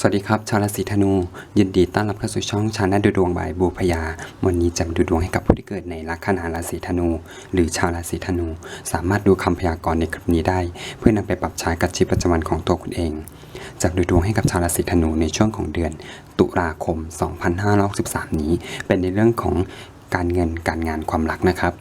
สวัสดีครับ ชาวราศีธนู ยินดีต้อนรับเข้าสู่ช่องชาแนลดูดวงบายบูพยา วันนี้จะมาดูดวงให้กับผู้ที่เกิดในลัคนาราศีธนู หรือชาวราศีธนู สามารถดูคำพยากรณ์ในคลิปนี้ได้ เพื่อนำไปปรับใช้กับชีวิตประจำวันของตัวคุณเองจากดูดวงให้กับชาวราศีธนูในช่วงของเดือน ตุลาคม 2563 นี้ เป็นในเรื่องของ การเงินการงานความรักนะครับ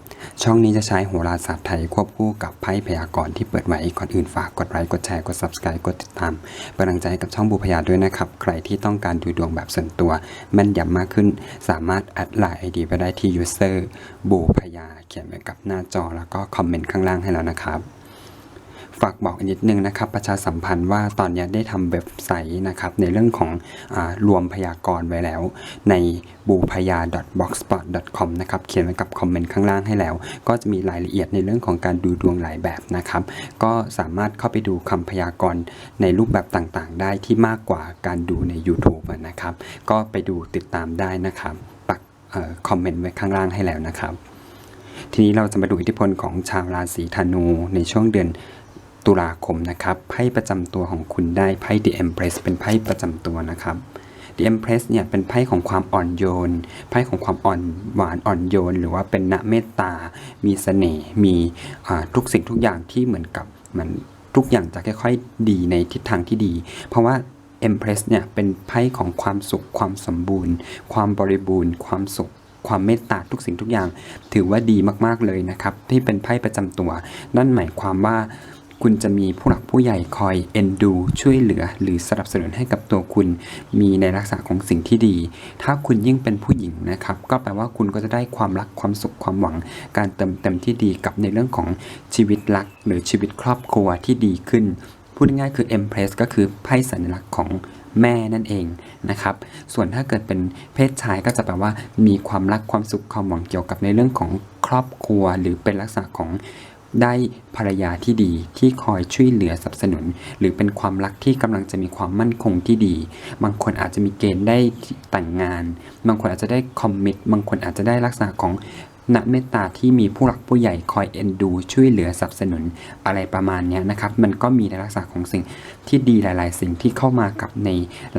ช่องนี้จะใช้โหราศาสตร์ไทยควบคู่กับไพ่พยากรณ์ที่เปิดไว้ก่อนอื่นฝากกดไลค์กดแชร์กด subscribe กดติดตามเป็นกำลังใจให้กับช่องบูพยาด้วยนะครับ ใครที่ต้องการดูดวงแบบส่วนตัว แม่นยำมากขึ้น สามารถแอดไลน์ไอดีไปได้ที่ user บูพยาเขียนไว้กับหน้าจอแล้วก็คอมเมนต์ข้างล่างให้แล้วนะครับ ฝากบอกอีกนิดนึงนะครับ ประชาสัมพันธ์ว่าตอนนี้ได้ทำเว็บไซต์นะครับ ในเรื่องของอรวมพยากรณ์ไว้แล้ว ในบูพยา .blogspot.com นะครับ เขียนไว้กับคอมเมนต์ข้างล่างให้แล้ว ก็จะมีรายละเอียดในเรื่องของการดูดวงหลายแบบนะครับ ก็สามารถเข้าไปดูคำพยากรณ์ในรูปแบบต่างๆ ได้ที่มากกว่าการดูใน YouTube นะครับ ก็ไปดูติดตามได้นะครับปักคอมเมนต์ไว้ข้างล่างให้แล้วนะครับทีนี้เราจะมาดูอิทธิพลของชาวราศีธนูในช่วงเดือน ตุลาคมนะครับไพ่ประจำตัวของคุณได้ไพ่ The Empress เป็นไพ่ประจำตัวนะครับ The Empress เนี่ยเป็นไพ่ของความอ่อนโยน ไพ่ของความอ่อนหวานอ่อนโยน หรือว่าเป็นณเมตตา มีเสน่ห์ มีทุกสิ่งทุกอย่างที่เหมือนกับมันทุกอย่างจะค่อยๆดีในทิศทางที่ดี เพราะว่า Empress เนี่ยเป็นไพ่ของความสุข ความสมบูรณ์ ความบริบูรณ์ ความสุข ความเมตตาทุกสิ่งทุกอย่าง ถือว่าดีมากๆเลยนะครับ ที่เป็นไพ่ประจำตัว นั่นหมายความว่า คุณจะมีผู้หลักผู้ใหญ่คอยเอ็นดู ช่วยเหลือ หรือสนับสนุนให้กับตัวคุณ มีในลักษณะของสิ่งที่ดี ถ้าคุณยิ่งเป็นผู้หญิงนะครับ ก็แปลว่าคุณก็จะได้ความรักความสุขความหวัง การเติมเต็มที่ดีกับในเรื่องของชีวิตรัก หรือชีวิตครอบครัวที่ดีขึ้น พูดง่ายๆคือ Empress ก็คือไพ่สัญลักษณ์ของแม่นั่นเองนะครับ ส่วนถ้าเกิดเป็นเพศชายก็จะแปลว่า มีความรักความสุขความหวังเกี่ยวกับในเรื่องของครอบครัว หรือเป็นลักษณะของ ได้ภรรยาที่ดีที่คอยช่วยเหลือสนับสนุน หรือเป็นความรักที่กำลังจะมีความมั่นคงที่ดี บางคนอาจจะมีเกณฑ์ได้แต่งงาน บางคนอาจจะได้คอมมิตบางคนอาจจะได้ลักษณะของณเมตตาที่มีผู้หลักผู้ใหญ่คอยเอ็นดู ช่วยเหลือสนับสนุนอะไรประมาณนี้นะครับ มันก็มีในลักษณะของสิ่งที่ดีหลาย ๆ สิ่งที่เข้ามากับใน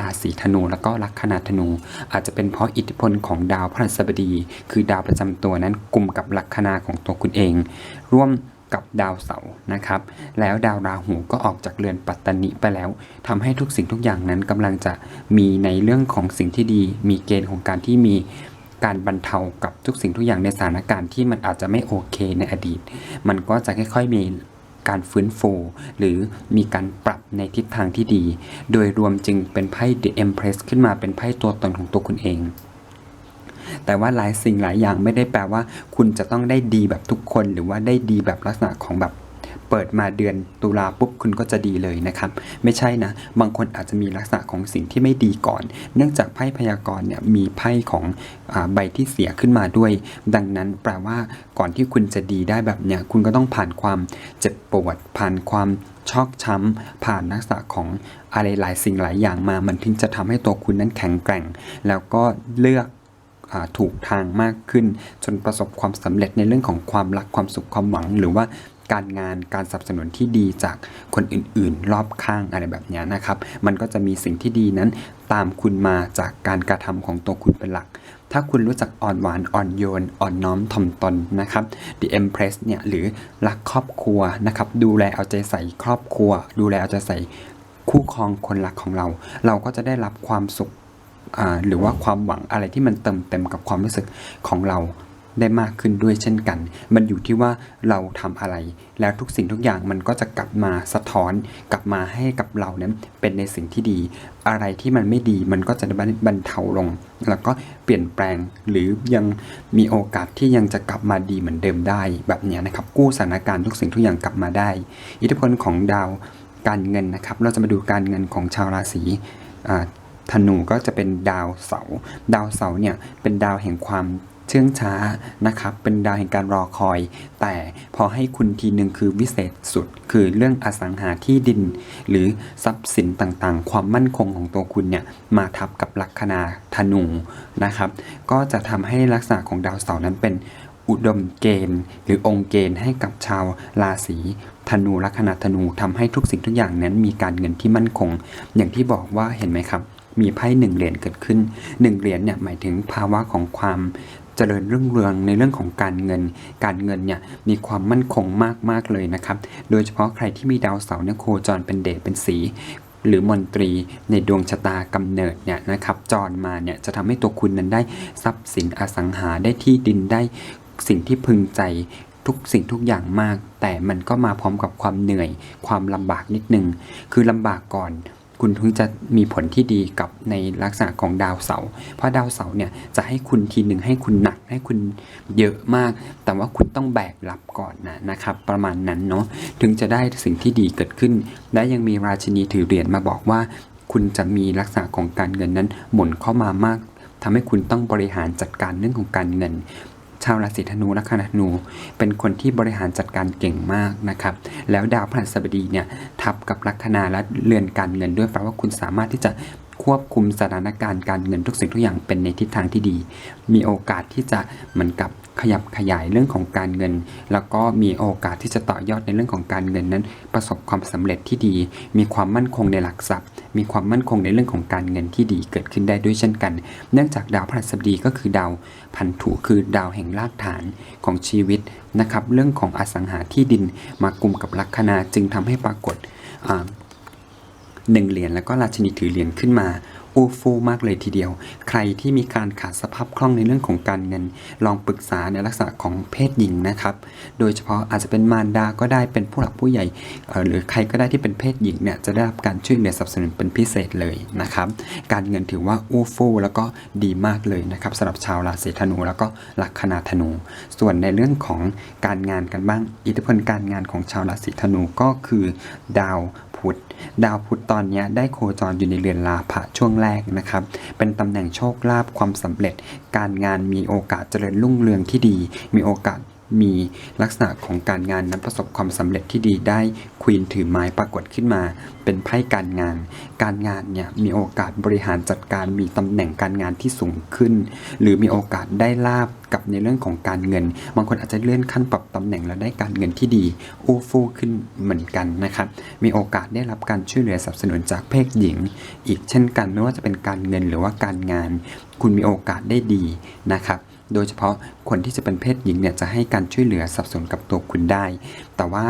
ราศีธนูแล้วก็ลัคนาธนู อาจจะเป็นเพราะอิทธิพลของดาวพฤหัสบดี คือดาวประจำตัวนั้นกลุ่มกับลัคนาของตัวคุณเอง ร่วม กับดาวเสาร์นะครับ แล้วดาวราหูก็ออกจากเรือนปัตตนิไปแล้วทำให้ทุกสิ่งทุกอย่างนั้นกำลังจะมีในเรื่องของสิ่งที่ดี มีเกณฑ์ของการที่มีการบรรเทากับทุกสิ่งทุกอย่างในสถานการณ์ที่มันอาจจะไม่โอเคในอดีต มันก็จะค่อยๆมีการฟื้นฟู หรือมีการปรับในทิศทางที่ดี โดยรวมจึงเป็นไพ่ The Empress ขึ้นมาเป็นไพ่ตัวตนของตัวคุณเอง แต่ว่าหลายสิ่งหลายอย่างไม่ได้แปลว่า คุณจะต้องได้ดีแบบทุกคนหรือว่าได้ดีแบบลักษณะของแบบเปิดมาเดือนตุลาปุ๊บคุณก็จะดีเลยนะครับ ไม่ใช่นะ บางคนอาจจะมีลักษณะของสิ่งที่ไม่ดีก่อน เนื่องจากไพ่พยากรณ์เนี่ยมีไพ่ของอใบที่เสียขึ้นมาด้วย ดังนั้นแปลว่าก่อนที่คุณจะดีได้แบบเนี้ยคุณก็ต้องผ่านความเจ็บปวด ผ่านความชอกช้ำ ผ่านลักษณะของอะไรหลายสิ่งหลายอย่างมา มันถึงจะทำให้ตัวคุณนั้นแข็งแกร่ง แล้วก็เลือก ถูกทางมากขึ้น จนประสบความสำเร็จในเรื่องของความรักความสุขความหวัง หรือว่าการงานการสนับสนุนที่ดีจากคนอื่นๆ รอบข้างอะไรแบบนี้นะครับ มันก็จะมีสิ่งที่ดีนั้น ตามคุณมาจากการกระทำของตัวคุณเป็นหลัก ถ้าคุณรู้จักอ่อนหวานอ่อนโยน อ่อนน้อมถ่อมตนนะครับ The Empress เนี่ยหรือรักครอบครัวนะครับ ดูแลเอาใจใส่ครอบครัว ดูแลเอาใจใส่คู่ครองคนรักของเรา เราก็จะได้รับความสุข หรือว่าความหวังอะไรที่มันเติมเต็มกับความรู้สึกของเราได้มากขึ้นด้วยเช่นกัน มันอยู่ที่ว่าเราทำอะไร แล้วทุกสิ่งทุกอย่างมันก็จะกลับมาสะท้อน กลับมาให้กับเราเนั้นเป็นในสิ่งที่ดี อะไรที่มันไม่ดีมันก็จะบรรบรรเทาลง แล้วก็เปลี่ยนแปลง หรือยังมีโอกาสที่ยังจะกลับมาดีเหมือนเดิมได้ แบบนี้นะครับ กู้สถานการณ์ทุกสิ่งทุกอย่างกลับมาได้ อิทธิพลของดาวการเงินนะครับ เราจะมาดูการเงินของชาวราศี ธนูก็จะเป็นดาวเสาร์ดาวเสาร์เนี่ยเป็นดาวแห่งความเชื่องช้านะครับ เป็นดาวแห่งการรอคอย แต่พอให้คุณทีหนึ่งคือวิเศษสุด คือเรื่องอสังหาที่ดิน หรือทรัพย์สินต่างๆ ความมั่นคงของตัวคุณเนี่ยมาทับกับลัคนาธนูนะครับ ก็จะทำให้ลักษณะของดาวเสาร์นั้นเป็นอุดมเกณฑ์ หรือองค์เกณฑ์ให้กับชาวราศีธนูลัคนาธนูทำให้ทุกสิ่งทุกอย่างนั้นมีการเงินที่มั่นคง อย่างที่บอกว่าเห็นไหมครับ มีไพ่หนึ่งเหรียญเกิดขึ้นหนึ่งเหรียญเนี่ยหมายถึงภาวะของความเจริญรุ่งเรืองในเรื่องของการเงิน การเงินเนี่ยมีความมั่นคงมาก ๆ เลยนะครับ โดยเฉพาะใครที่มีดาวเสาร์เนี่ยโคจรเป็นเดชเป็นสี หรือมนตรีในดวงชะตากำเนิดเนี่ยนะครับจรมาเนี่ยจะทำให้ตัวคุณนั้นได้ทรัพย์สินอสังหาได้ที่ดินได้สิ่งที่พึงใจทุกสิ่งทุกอย่างมาก แต่มันก็มาพร้อมกับความเหนื่อย ความลำบากนิดนึงคือลำบากก่อน คุณถึงจะมีผลที่ดีกับในลักษณะของดาวเสาร์เพราะดาวเสาร์เนี่ยจะให้คุณทีหนึ่งให้คุณหนักให้คุณเยอะมาก แต่ว่าคุณต้องแบกรับก่อนนะนะครับ ประมาณนั้นเนาะถึงจะได้สิ่งที่ดีเกิดขึ้น และยังมีราชินีถือเหรียญมาบอกว่า คุณจะมีลักษณะของการเงินนั้นหมุนเข้ามามากทำให้คุณต้องบริหารจัดการเรื่องของการเงิน ชาวราศีธนูลัคนาธนู เป็นคนที่บริหารจัดการเก่งมากนะครับ แล้วดาวพฤหัสบดีเนี่ยทับกับลัคนาและเรือนการเงินด้วยแปลว่าคุณสามารถที่จะควบคุมสถานการณ์การเงินทุกสิ่งทุกอย่างเป็นในทิศทางที่ดี มีโอกาสที่จะเหมือนกับ ขยับขยายเรื่องของการเงิน แล้วก็มีโอกาสที่จะต่อยอดในเรื่องของการเงินนั้น ประสบความสำเร็จที่ดี มีความมั่นคงในหลักทรัพย์ มีความมั่นคงในเรื่องของการเงินที่ดีเกิดขึ้นได้ด้วยเช่นกัน เนื่องจากดาวพฤหัสบดีก็คือดาวพันธุคือดาวแห่งรากฐานของชีวิตนะครับเรื่องของอสังหาที่ดินมากลุ่มกับลัคนาจึงทำให้ปรากฏหนึ่งเหรียญแล้วก็ราชินีถือเหรียญขึ้นมา อู้ฟู่มากเลยทีเดียว ใครที่มีการขาดสภาพคล่องในเรื่องของการเงิน ลองปรึกษาในลักษณะของเพศหญิงนะครับ โดยเฉพาะอาจจะเป็นมารดาก็ได้เป็นผู้หลักผู้ใหญ่ หรือใครก็ได้ที่เป็นเพศหญิงเนี่ยจะได้รับการช่วยเหลือสนับสนุนเป็นพิเศษเลยนะครับ การเงินถือว่าอู้ฟู่แล้วก็ดีมากเลยนะครับสำหรับชาวราศีธนูแล้วก็ลัคนาธนู ส่วนในเรื่องของการงานกันบ้าง อิทธิพลการงานของชาวราศีธนูก็คือดาว ดาวพุธตอนนี้ได้โคจรอยู่ในเรือนลาภะช่วงแรกนะครับ เป็นตำแหน่งโชคลาภความสำเร็จ การงานมีโอกาสเจริญรุ่งเรืองที่ดี มีโอกาส มีลักษณะของการงานนั้นประสบความสำเร็จที่ดีได้ควีนถือไม้ปรากฏขึ้นมา เป็นไพ่การงาน การงานเนี่ยมีโอกาสบริหารจัดการมีตำแหน่งการงานที่สูงขึ้น หรือมีโอกาสได้ลาบกับในเรื่องของการเงิน บางคนอาจจะเลื่อนขั้นปรับตำแหน่งแล้วได้การเงินที่ดีอู้ฟู่ขึ้นเหมือนกันนะครับมีโอกาสได้รับการช่วยเหลือสนับสนุนจากเพศหญิง อีกเช่นกันไม่ว่าจะเป็นการเงินหรือว่าการงาน คุณมีโอกาสได้ดีนะครับ โดยเฉพาะคนที่จะเป็นเพศหญิงเนี่ยจะให้การช่วยเหลือสับสนกับตัวคุณได้ แต่ว่า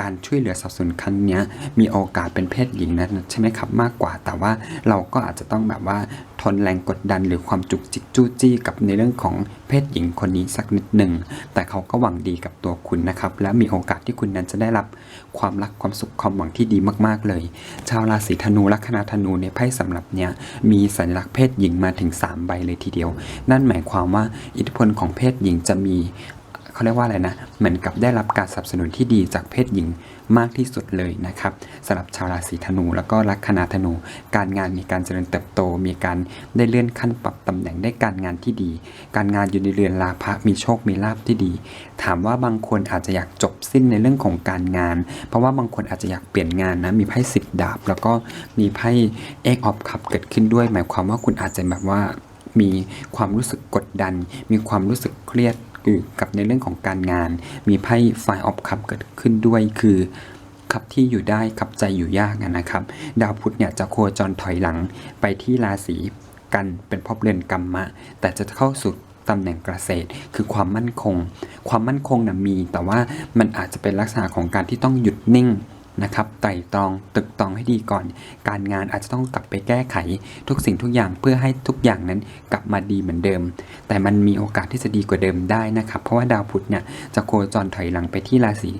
การช่วยเหลือสับสนุนครั้งเนี้ยมีโอกาสเป็นเพศหญิงนะใช่ไหมครับมากกว่า แต่ว่าเราก็อาจจะต้องแบบว่า ทนแรงกดดันหรือความจุกจิกจู้จี้กับในเรื่องของเพศหญิงคนนี้สักนิดหนึ่ง แต่เขาก็หวังดีกับตัวคุณนะครับ และมีโอกาสที่คุณนั้นจะได้รับความรักความสุขความหวังที่ดีมากๆเลย ชาวราศีธนูลัคนาธนูในไพ่สำหรับเนี้ยมีสัญลักษณ์เพศหญิงมาถึง 3 ใบเลยทีเดียว นั่นหมายความว่าอิทธิพลของเพศหญิงจะมี เขาเรียกว่าอะไรนะ เหมือนกับได้รับการสนับสนุนที่ดีจากเพศหญิงมากที่สุดเลยนะครับสำหรับชาวราศีธนู แล้วก็ลัคนาธนู การงานมีการเจริญเติบโต มีการได้เลื่อนขั้นปรับตำแหน่งได้การงานที่ดี การงานอยู่ในเรือนลาภะมีโชคมีลาภที่ดี ถามว่าบางคนอาจจะอยากจบสิ้นในเรื่องของการงาน เพราะว่าบางคนอาจจะอยากเปลี่ยนงานนะมีไพ่สิบดาบ แล้วก็มีไพ่เอ็กออฟคัพเกิดขึ้นด้วย หมายความว่าคุณอาจจะแบบว่ามีความรู้สึกกดดัน มีความรู้สึกเครียด อยู่กับในเรื่องของการงาน มีไพ่ไฟออฟคัพเกิดขึ้นด้วยคือขับที่อยู่ได้ขับใจอยู่ยากนะครับ ดาวพุธเนี่ยจะโคจรถอยหลังไปที่ราศีกันเป็นภพเรือนกรรมะ แต่จะเข้าสู่ตำแหน่งเกษตร คือความมั่นคง ความมั่นคงนะมี แต่ว่ามันอาจจะเป็นลักษณะของการที่ต้องหยุดนิ่ง นะครับไตร่ตรองตึกตรองให้ดีก่อน การงานอาจจะต้องกลับไปแก้ไขทุกสิ่งทุกอย่างเพื่อให้ทุกอย่างนั้นกลับมาดีเหมือนเดิม แต่มันมีโอกาสที่จะดีกว่าเดิมได้นะครับ เพราะว่าดาวพุธเนี่ยจะโคจรถอยหลังไปที่ราศี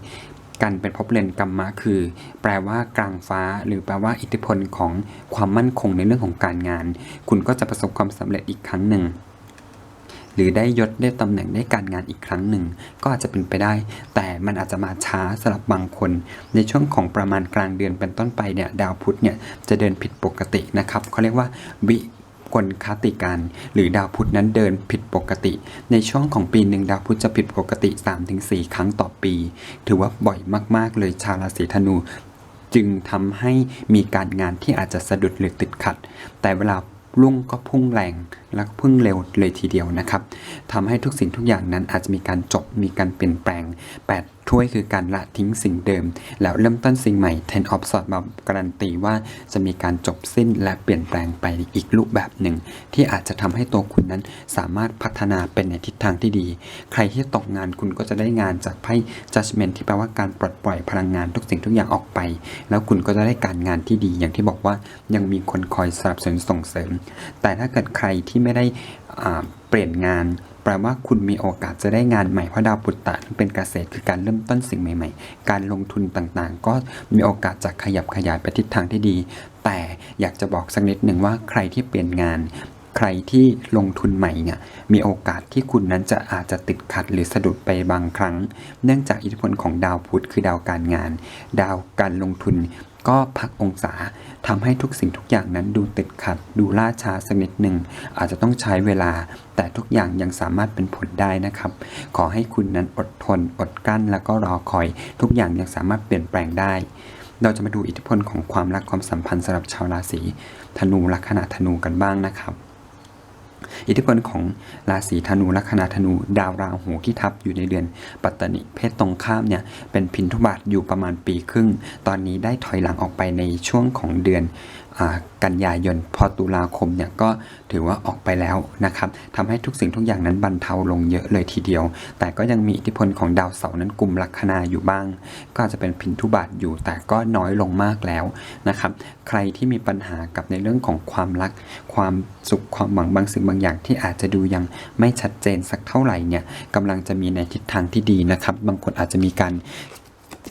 กันเป็นภพเรนกรรมะคือ แปลว่ากลางฟ้า หรือแปลว่าอิทธิพลของความมั่นคงในเรื่องของการงาน คุณก็จะประสบความสำเร็จอีกครั้งหนึ่ง หรือได้ยศได้ตำแหน่งได้การงานอีกครั้งหนึ่ง ก็อาจจะเป็นไปได้ แต่มันอาจจะมาช้าสำหรับบางคน ในช่วงของประมาณกลางเดือนเป็นต้นไปเนี่ยดาวพุธเนี่ยจะเดินผิดปกตินะครับเขาเรียกว่าวิกลคติการ หรือดาวพุธนั้นเดินผิดปกติ ในช่วงของปีหนึ่งดาวพุธจะผิดปกติ 3-4 ครั้งต่อปี ถือว่าบ่อยมาก ๆ เลยชาวราศีธนู จึงทำให้มีการงานที่อาจจะสะดุดหรือติดขัด แต่เวลา รุ่งก็พุ่งแรงแล้วก็พุ่งเร็วเลยทีเดียวนะครับทำให้ทุกสิ่งทุกอย่างนั้นอาจจะมีการจบมีการเปลี่ยนแปลง8ถ้วยคือการละทิ้งสิ่งเดิม แล้วเริ่มต้นสิ่งใหม่ Ten of Swords มาการันตีว่าจะมีการจบสิ้นและเปลี่ยนแปลงไปอีกรูปแบบหนึ่ง ที่อาจจะทำให้ตัวคุณนั้นสามารถพัฒนาเป็นในทิศทางที่ดี ใครที่ตกงานคุณก็จะได้งานจากไพ่ Judgment ที่แปลว่าการปลดปล่อยพลังงานทุกสิ่งทุกอย่างออกไป แล้วคุณก็จะได้การงานที่ดี อย่างที่บอกว่ายังมีคนคอยสนับสนุนส่งเสริม แต่ถ้าเกิดใครที่ไม่ได้ เปลี่ยนงาน แปลว่าคุณมีโอกาสจะได้งานใหม่เพราะดาวปุตตะเป็นเกษตรคือการเริ่มต้นสิ่งใหม่ ๆ การลงทุนต่างๆ ก็มีโอกาสจะขยับขยายไปทิศทางที่ดี แต่อยากจะบอกสักนิดหนึ่งว่าใครที่เปลี่ยนงานใครที่ลงทุนใหม่เนี่ยมีโอกาสที่คุณนั้นจะอาจจะติดขัดหรือสะดุดไปบางครั้ง เนื่องจากอิทธิพลของดาวพุธคือดาวการงาน ดาวการลงทุน ก็พักองศาทำให้ทุกสิ่งทุกอย่างนั้นดูติดขัด ดูล่าช้าสักนิดหนึ่ง อาจจะต้องใช้เวลา แต่ทุกอย่างยังสามารถเป็นผลได้นะครับ ขอให้คุณนั้นอดทน อดกลั้น แล้วก็รอคอย ทุกอย่างยังสามารถเปลี่ยนแปลงได้ เราจะมาดูอิทธิพลของความรักความสัมพันธ์สำหรับชาวราศีธนูลัคนาธนูกันบ้างนะครับ อิทธิพลของราศีธนูลัคนาธนู ดาวราหูที่ทับอยู่ในเดือนปัตตนิเพศตรงข้ามเนี่ยเป็นพินทุบาทอยู่ประมาณปีครึ่ง ตอนนี้ได้ถอยหลังออกไปในช่วงของเดือน กันยายนพอตุลาคมเนี่ยก็ถือว่าออกไปแล้วนะครับทำให้ทุกสิ่งทุกอย่างนั้นบรรเทาลงเยอะเลยทีเดียว แต่ก็ยังมีอิทธิพลของดาวเสาร์นั้นกลุ่มลัคนาอยู่บ้าง ก็อาจจะเป็นพินทุบาทอยู่ แต่ก็น้อยลงมากแล้วนะครับ ใครที่มีปัญหากับในเรื่องของความรัก ความสุขความหวังบางสิ่งบางอย่างที่อาจจะดูยังไม่ชัดเจนสักเท่าไหร่เนี่ยกำลังจะมีในทิศทางที่ดีนะครับ บางคนอาจจะมีการ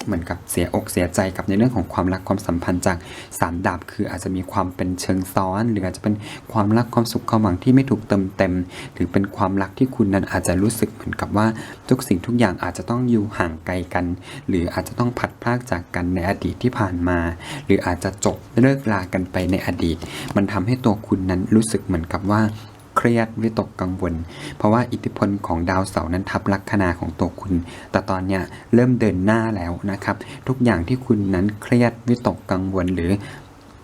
เหมือนกับเสียอกเสียใจกับในเรื่องของความรักความสัมพันธ์จากสามดาบคืออาจจะมีความเป็นเชิงซ้อน หรืออาจจะเป็นความรักความสุขความหวังที่ไม่ถูกเติมเต็ม หรือเป็นความรักที่คุณนั้นอาจจะรู้สึกเหมือนกับว่าทุกสิ่งทุกอย่างอาจจะต้องอยู่ห่างไกลกัน หรืออาจจะต้องพัดพรากจากกันในอดีตที่ผ่านมา หรืออาจจะจบเลิกลากันไปในอดีต มันทำให้ตัวคุณนั้นรู้สึกเหมือนกับว่า เครียดวิตกกังวล เพราะว่าอิทธิพลของดาวเสาร์นั้นทับลัคนาของตัวคุณ แต่ตอนเนี้ยเริ่มเดินหน้าแล้วนะครับ ทุกอย่างที่คุณนั้นเครียดวิตกกังวลหรือ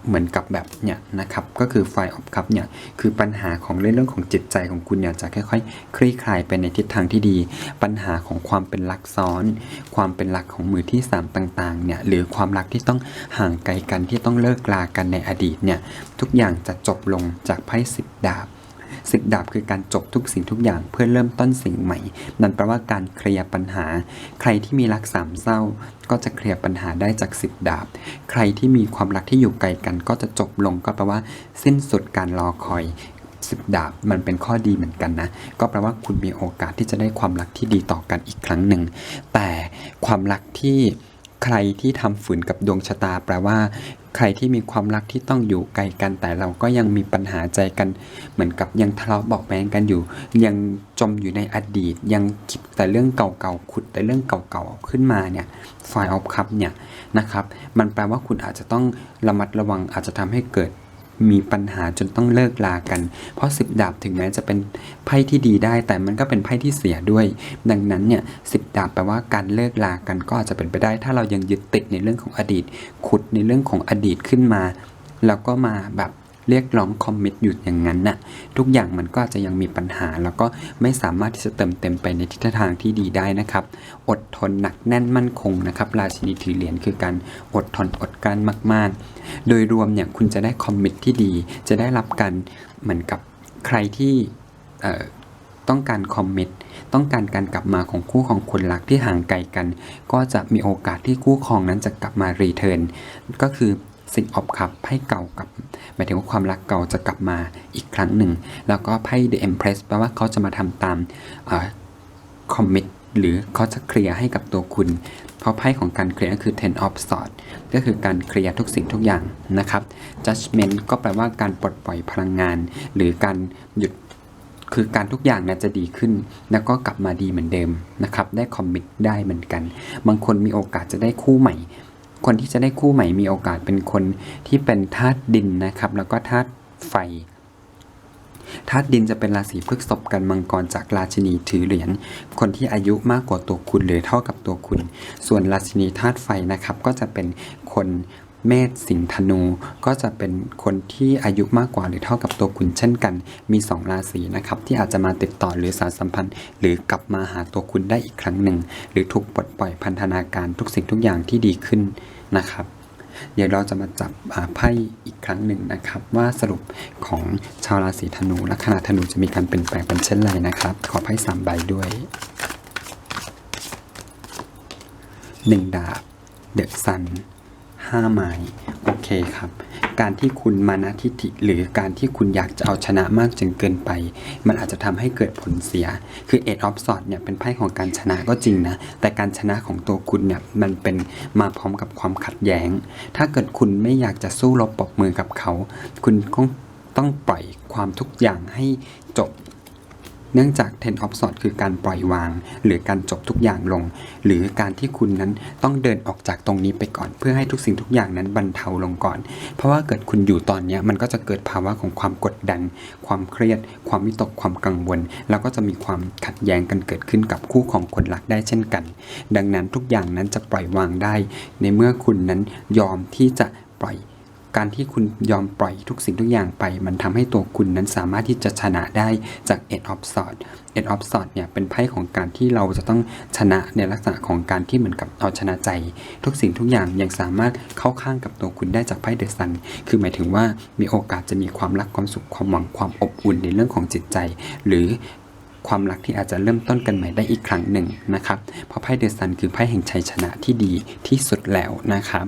เหมือนกับแบบเนี่ยนะครับก็คือไฟออฟคัพเนี่ยคือปัญหาของเรื่องของจิตใจของคุณเนี่ยจะค่อยๆ คลี่คลายไปในทิศทางที่ดี ปัญหาของความเป็นรักซ้อน ความเป็นรักของมือที่สามต่างๆเนี่ยหรือความรักที่ต้องห่างไกลกันที่ต้องเลิกลากันในอดีตเนี่ยทุกอย่างจะจบลงจากไพ่สิบดาบ สิบดาบคือการจบทุกสิ่งทุกอย่างเพื่อเริ่มต้นสิ่งใหม่ นั่นแปลว่าการเคลียร์ปัญหา ใครที่มีรักสามเศร้า ก็จะเคลียร์ปัญหาได้จากสิบดาบ ใครที่มีความรักที่อยู่ไกลกัน ก็จะจบลงก็แปลว่า สิ้นสุดการรอคอยสิบดาบมันเป็นข้อดีเหมือนกันนะ ก็แปลว่าคุณมีโอกาสที่จะได้ความรักที่ดีต่อกันอีกครั้งหนึ่ง แต่ความรักที่ ใครที่ทำฝืนกับดวงชะตา แปลว่า ใครที่มีความรักที่ต้องอยู่ไกลกัน แต่เราก็ยังมีปัญหาใจกัน เหมือนกับยังทะเลาะเบาแวงกันอยู่ ยังจมอยู่ในอดีต ยังคิดแต่เรื่องเก่าๆขุดแต่เรื่องเก่าๆขึ้นมาเนี่ยไฟออฟคัพเนี่ยนะครับ มันแปลว่าคุณอาจจะต้องระมัดระวังอาจจะทำให้เกิด มีปัญหาจนต้องเลิกลากัน เพราะสิบดาบถึงแม้จะเป็นไพ่ที่ดีได้ แต่มันก็เป็นไพ่ที่เสียด้วย ดังนั้นเนี่ยสิบดาบแปลว่าการเลิกลากันก็อาจจะเป็นไปได้ ถ้าเรายังยึดติดในเรื่องของอดีต ขุดในเรื่องของอดีตขึ้นมา แล้วก็มาแบบ เรียกร้องคอมมิตอยู่อย่างนั้นน่ะทุกอย่างมันก็จะยังมีปัญหา แล้วก็ไม่สามารถที่จะเติมเต็มไปในทิศทางที่ดีได้นะครับ อดทนหนักแน่นมั่นคงนะครับราชินีถือเหรียญคือการอดทนอดกลั้นมาก ๆ โดยรวมเนี่ยคุณจะได้คอมมิตที่ดี จะได้รับการเหมือนกับใครที่ต้องการคอมมิตต้องการการกลับมาของคู่ของคนรักที่ห่างไกลกัน ก็จะมีโอกาสที่คู่ครองนั้นจะกลับมารีเทิร์นก็คือ สิ่งออบคับไพ่เก่ากับหมายถึงว่าความรักเก่าจะกลับมาอีกครั้งหนึ่ง แล้วก็ไพ่ The Empress แปลว่าเขาจะมาทำตามคอมมิตหรือเขาจะเคลียร์ให้กับตัวคุณ เพราะไพ่ของการเคลียร์ก็คือ Ten of Swords ก็คือการเคลียร์ทุกสิ่งทุกอย่างนะครับ Judgment ก็แปลว่าการปลดปล่อยพลังงาน หรือการหยุดคือการทุกอย่างนะจะดีขึ้น แล้วก็กลับมาดีเหมือนเดิมนะครับ ได้คอมมิตได้เหมือนกัน บางคนมีโอกาสจะได้คู่ใหม่ คนที่จะได้คู่ใหม่มีโอกาสเป็นคนที่เป็นธาตุดินนะครับ แล้วก็ธาตุไฟธาตุดินจะเป็นราศีพฤกษภกันมังกรจากราชินีถือเหรียญคนที่อายุมากกว่าตัวคุณหรือเท่ากับตัวคุณ ส่วนราชินีธาตุไฟนะครับก็จะเป็นคน เมษสิงห์ธนู ก็จะเป็นคนที่อายุมากกว่าหรือเท่ากับตัวคุณเช่นกัน มีสองราศีนะครับ ที่อาจจะมาติดต่อหรือสารสัมพันธ์ หรือกลับมาหาตัวคุณได้อีกครั้งหนึ่ง หรือถูกปลดปล่อยพันธนาการทุกสิ่งทุกอย่างที่ดีขึ้นนะครับ เดี๋ยวเราจะมาจับไพ่อีกครั้งหนึ่งนะครับ ว่าสรุปของชาวราศีธนูและขณะธนูจะมีการเปลี่ยนแปลงเป็นเช่นไรนะครับ ขอไพ่สามใบด้วยหนึ่งดาบเดอะซัน ห้าไม้ โอเคครับ การที่คุณมานะทิฐิหรือการที่คุณอยากจะเอาชนะมากจนเกินไป มันอาจจะทำให้เกิดผลเสีย คือเอ็ดออฟสอดเนี่ยเป็นไพ่ของการชนะก็จริงนะ แต่การชนะของตัวคุณเนี่ยมันเป็นมาพร้อมกับความขัดแย้ง ถ้าเกิดคุณไม่อยากจะสู้รบปรบมือกับเขา คุณก็ต้องปล่อยความทุกอย่างให้จบ เนื่องจาก Ten of Swords คือการปล่อยวาง หรือการจบทุกอย่างลง หรือการที่คุณนั้นต้องเดินออกจากตรงนี้ไปก่อน เพื่อให้ทุกสิ่งทุกอย่างนั้นบรรเทาลงก่อน เพราะว่าเกิดคุณอยู่ตอนนี้มันก็จะเกิดภาวะของความกดดัน ความเครียด ความวิตกความกังวล แล้วก็จะมีความขัดแย้งกันเกิดขึ้นกับคู่ของคนรักได้เช่นกัน ดังนั้นทุกอย่างนั้นจะปล่อยวางได้ ในเมื่อคุณนั้นยอมที่จะปล่อย การที่คุณยอมปล่อยทุกสิ่งทุกอย่างไป มันทำให้ตัวคุณนั้นสามารถที่จะชนะได้จาก Eight of Swords Eight of sword เนี่ยเป็นไพ่ของการที่เราจะต้องชนะในลักษณะของการที่เหมือนกับเอาชนะใจ ทุกสิ่งทุกอย่างยังสามารถเข้าข้างกับตัวคุณได้จากไพ่เดอะซันคือหมายถึงว่ามีโอกาสจะมีความรักความสุขความหวังความอบอุ่นในเรื่องของจิตใจ หรือความรักที่อาจจะเริ่มต้นกันใหม่ได้อีกครั้งหนึ่งนะครับ เพราะไพ่เดอะซันคือไพ่แห่งชัยชนะที่ดีที่สุดแล้วนะครับ